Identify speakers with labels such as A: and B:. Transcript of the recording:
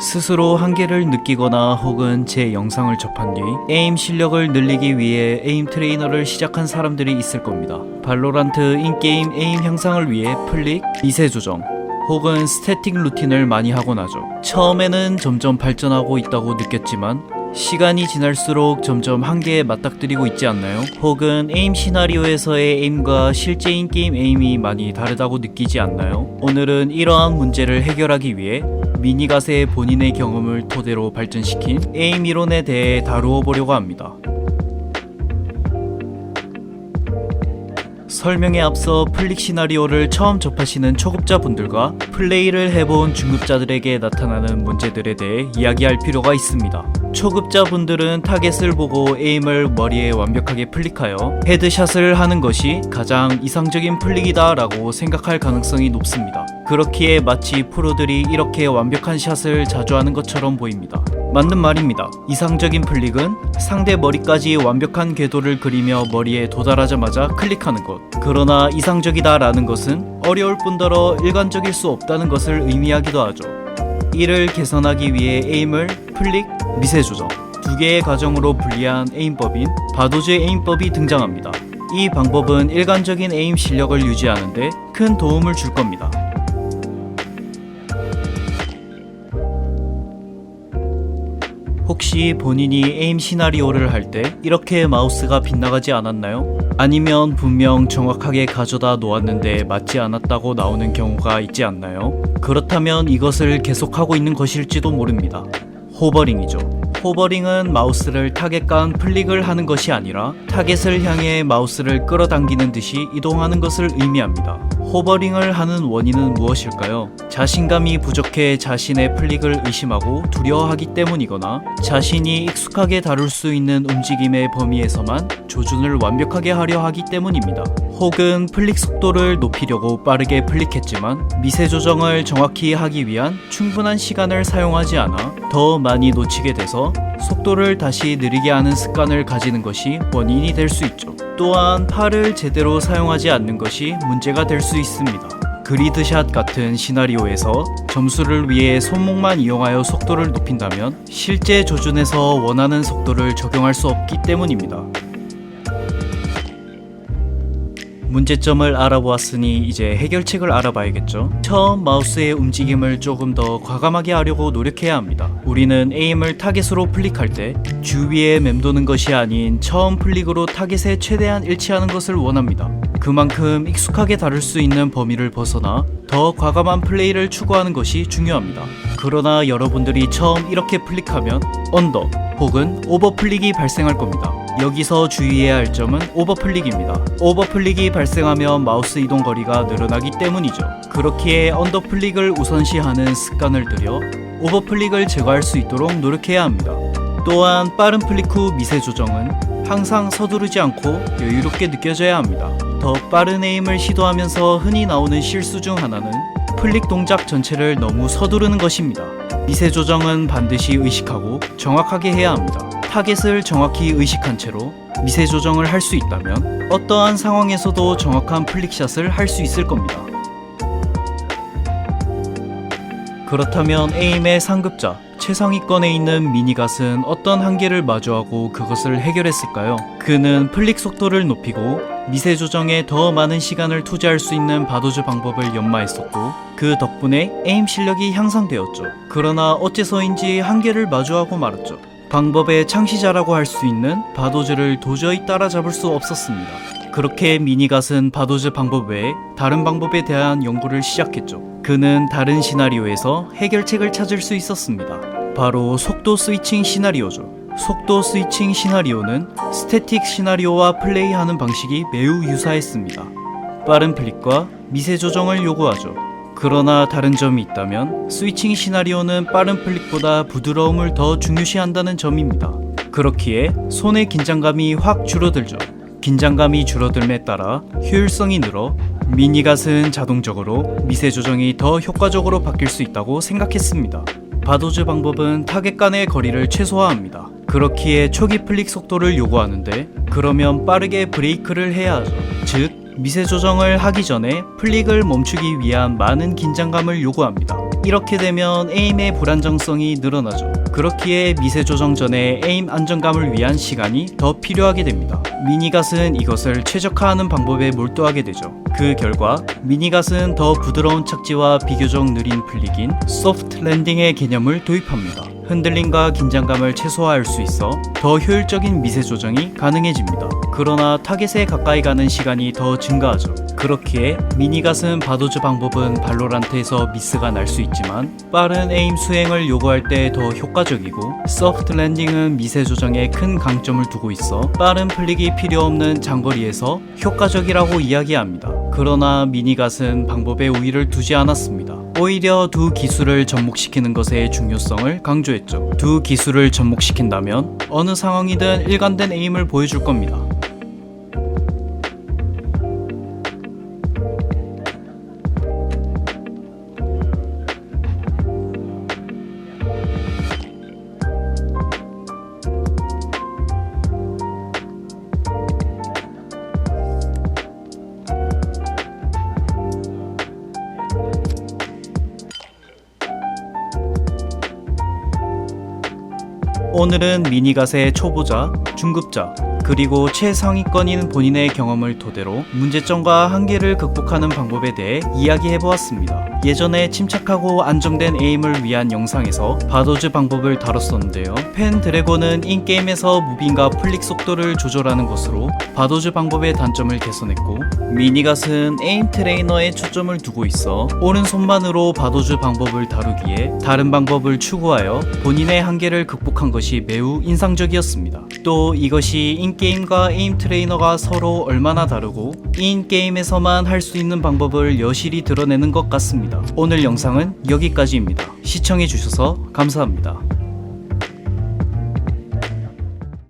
A: 스스로 한계를 느끼거나 혹은 제 영상을 접한 뒤 에임 실력을 늘리기 위해 에임 트레이너를 시작한 사람들이 있을 겁니다. 발로란트 인게임 에임 향상을 위해 플릭, 미세 조정, 혹은 스태틱 루틴을 많이 하곤 하죠. 처음에는 점점 발전하고 있다고 느꼈지만 시간이 지날수록 점점 한계에 맞닥뜨리고 있지 않나요? 혹은 에임 시나리오에서의 에임과 실제 인 게임 에임이 많이 다르다고 느끼지 않나요? 오늘은 이러한 문제를 해결하기 위해 미니갓의 본인의 경험을 토대로 발전시킨 에임 이론에 대해 다루어 보려고 합니다. 설명에 앞서 플릭 시나리오를 처음 접하시는 초급자분들과 플레이를 해본 중급자들에게 나타나는 문제들에 대해 이야기할 필요가 있습니다. 초급자분들은 타겟을 보고 에임을 머리에 완벽하게 플릭하여 헤드샷을 하는 것이 가장 이상적인 플릭이다 라고 생각할 가능성이 높습니다. 그렇기에 마치 프로들이 이렇게 완벽한 샷을 자주 하는 것처럼 보입니다. 맞는 말입니다. 이상적인 플릭은 상대 머리까지 완벽한 궤도를 그리며 머리에 도달하자마자 클릭하는 것. 그러나 이상적이다라는 것은 어려울 뿐더러 일관적일 수 없다는 것을 의미하기도 하죠. 이를 개선하기 위해 에임을 플릭, 미세 조정 두 개의 과정으로 분리한 에임법인 바도즈의 에임법이 등장합니다. 이 방법은 일관적인 에임 실력을 유지하는데 큰 도움을 줄 겁니다. 혹시 본인이 에임 시나리오를 할 때 이렇게 마우스가 빗나가지 않았나요? 아니면 분명 정확하게 가져다 놓았는데 맞지 않았다고 나오는 경우가 있지 않나요? 그렇다면 이것을 계속하고 있는 것일지도 모릅니다. 호버링이죠. 호버링은 마우스를 타겟 간 플릭을 하는 것이 아니라 타겟을 향해 마우스를 끌어당기는 듯이 이동하는 것을 의미합니다. 호버링을 하는 원인은 무엇일까요? 자신감이 부족해 자신의 플릭을 의심하고 두려워하기 때문이거나 자신이 익숙하게 다룰 수 있는 움직임의 범위에서만 조준을 완벽하게 하려 하기 때문입니다. 혹은 플릭 속도를 높이려고 빠르게 플릭했지만 미세 조정을 정확히 하기 위한 충분한 시간을 사용하지 않아 더 많이 놓치게 돼서 속도를 다시 느리게 하는 습관을 가지는 것이 원인이 될 수 있죠. 또한 팔을 제대로 사용하지 않는 것이 문제가 될 수 있습니다. 그리드샷 같은 시나리오에서 점수를 위해 손목만 이용하여 속도를 높인다면 실제 조준에서 원하는 속도를 적용할 수 없기 때문입니다. 문제점을 알아보았으니 이제 해결책을 알아봐야겠죠. 처음 마우스의 움직임을 조금 더 과감하게 하려고 노력해야 합니다. 우리는 에임을 타겟으로 플릭할 때 주위에 맴도는 것이 아닌 처음 플릭으로 타겟에 최대한 일치하는 것을 원합니다. 그만큼 익숙하게 다룰 수 있는 범위를 벗어나 더 과감한 플레이를 추구하는 것이 중요합니다. 그러나 여러분들이 처음 이렇게 플릭하면 언더 혹은 오버 플릭이 발생할 겁니다. 여기서 주의해야 할 점은 오버플릭입니다. 오버플릭이 발생하면 마우스 이동 거리가 늘어나기 때문이죠. 그렇기에 언더플릭을 우선시하는 습관을 들여 오버플릭을 제거할 수 있도록 노력해야 합니다. 또한 빠른 플릭 후 미세 조정은 항상 서두르지 않고 여유롭게 느껴져야 합니다. 더 빠른 에임을 시도하면서 흔히 나오는 실수 중 하나는 플릭 동작 전체를 너무 서두르는 것입니다. 미세 조정은 반드시 의식하고 정확하게 해야 합니다. 타겟을 정확히 의식한 채로 미세 조정을 할 수 있다면 어떠한 상황에서도 정확한 플릭샷을 할 수 있을 겁니다. 그렇다면 에임의 상급자 최상위권에 있는 미니갓은 어떤 한계를 마주하고 그것을 해결했을까요? 그는 플릭 속도를 높이고 미세 조정에 더 많은 시간을 투자할 수 있는 바도즈 방법을 연마했었고 그 덕분에 에임 실력이 향상되었죠. 그러나 어째서인지 한계를 마주하고 말았죠. 방법의 창시자라고 할 수 있는 바도즈를 도저히 따라잡을 수 없었습니다. 그렇게 미니갓은 바도즈 방법 외에 다른 방법에 대한 연구를 시작했죠. 그는 다른 시나리오에서 해결책을 찾을 수 있었습니다. 바로 속도 스위칭 시나리오죠. 속도 스위칭 시나리오는 스태틱 시나리오와 플레이하는 방식이 매우 유사했습니다. 빠른 플릭과 미세 조정을 요구하죠. 그러나 다른 점이 있다면 스위칭 시나리오는 빠른 플릭보다 부드러움을 더 중요시한다는 점입니다. 그렇기에 손의 긴장감이 확 줄어들죠. 긴장감이 줄어들에 따라 효율성이 늘어 미니갓은 자동적으로 미세 조정이 더 효과적으로 바뀔 수 있다고 생각했습니다. 바도즈 방법은 타겟 간의 거리를 최소화합니다. 그렇기에 초기 플릭 속도를 요구하는데 그러면 빠르게 브레이크를 해야 하죠. 즉 미세 조정을 하기 전에 플릭을 멈추기 위한 많은 긴장감을 요구합니다. 이렇게 되면 에임의 불안정성이 늘어나죠. 그렇기에 미세 조정 전에 에임 안정감을 위한 시간이 더 필요하게 됩니다. 미니갓은 이것을 최적화하는 방법에 몰두하게 되죠. 그 결과 미니갓은 더 부드러운 착지와 비교적 느린 플릭인 소프트 랜딩의 개념을 도입합니다. 흔들림과 긴장감을 최소화할 수 있어 더 효율적인 미세 조정이 가능해집니다. 그러나 타겟에 가까이 가는 시간이 더 증가하죠. 그렇기에 미니갓은 바도즈 방법은 발로란트에서 미스가 날 수 있지만 빠른 에임 수행을 요구할 때 더 효과적이고 소프트 랜딩은 미세 조정에 큰 강점을 두고 있어 빠른 플릭이 필요 없는 장거리에서 효과적이라고 이야기합니다. 그러나 미니갓은 방법에 우위를 두지 않았습니다. 오히려 두 기술을 접목시키는 것의 중요성을 강조했죠. 두 기술을 접목시킨다면 어느 상황이든 일관된 에임을 보여줄 겁니다. 오늘은 미니갓의 초보자, 중급자, 그리고 최상위권인 본인의 경험을 토대로 문제점과 한계를 극복하는 방법에 대해 이야기해 보았습니다. 예전에 침착하고 안정된 에임을 위한 영상에서 바도즈 방법을 다뤘었는데요. 펜 드래곤은 인게임에서 무빙과 플릭 속도를 조절하는 것으로 바도즈 방법의 단점을 개선했고 미니갓은 에임 트레이너에 초점을 두고 있어 오른손만으로 바도즈 방법을 다루기에 다른 방법을 추구하여 본인의 한계를 극복한 것이 매우 인상적이었습니다. 또 이것이 인게임과 에임 트레이너가 서로 얼마나 다르고 인게임에서만 할 수 있는 방법을 여실히 드러내는 것 같습니다. 오늘 영상은 여기까지입니다. 시청해주셔서 감사합니다.